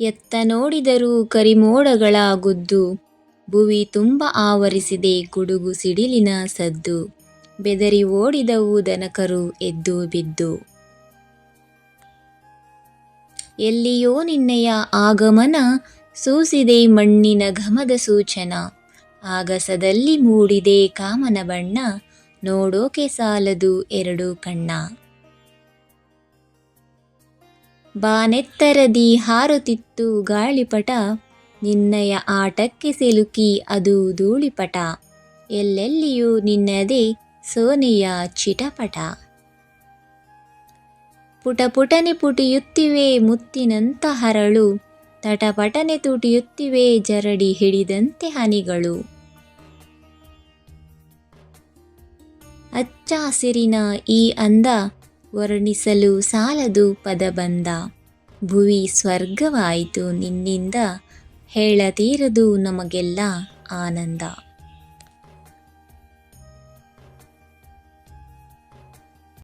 ಎತ್ತ ನೋಡಿದರೂ ಕರಿಮೋಡಗಳ ಗುದ್ದು, ಭುವಿ ತುಂಬ ಆವರಿಸಿದೆ ಗುಡುಗು ಸಿಡಿಲಿನ ಸದ್ದು, ಬೆದರಿ ಓಡಿದವು ದನಕರು ಎದ್ದು ಬಿದ್ದು. ಎಲ್ಲಿಯೋ ನಿನ್ನೆಯ ಆಗಮನ ಸೂಸಿದೆ ಮಣ್ಣಿನ ಘಮದ ಸೂಚನ, ಆಗಸದಲ್ಲಿ ಮೂಡಿದೆ ಕಾಮನ ಬಣ್ಣ, ನೋಡೋಕೆ ಸಾಲದು ಎರಡು ಕಣ್ಣ. ಬಾನೆತ್ತರದಿ ಹಾರುತ್ತಿತ್ತು ಗಾಳಿಪಟ. ನಿನ್ನಯ ಆಟಕ್ಕೆ ಸಿಲುಕಿ ಅದು ಧೂಳಿಪಟ. ಎಲ್ಲೆಲ್ಲಿಯೂ ನಿನ್ನದೇ ಸೋನೆಯ ಚಿಟಪಟ. ಪುಟಪುಟನೆ ಪುಟಿಯುತ್ತಿವೆ ಮುತ್ತಿನಂತ ಹರಳು. ತಟಪಟನೆ ತುಟಿಯುತ್ತಿವೆ ಜರಡಿ ಹಿಡಿದಂತೆ ಹನಿಗಳು. ಹಚ್ಚ ಹಸಿರಿನ ಈ ಅಂದ ವರ್ಣಿಸಲು ಸಾಲದು ಪದಬಂಧ ಭುವಿ ಸ್ವರ್ಗವಾಯಿತು ನಿನ್ನಿಂದ ಹೇಳತೀರದು ನಮಗೆಲ್ಲ ಆನಂದ.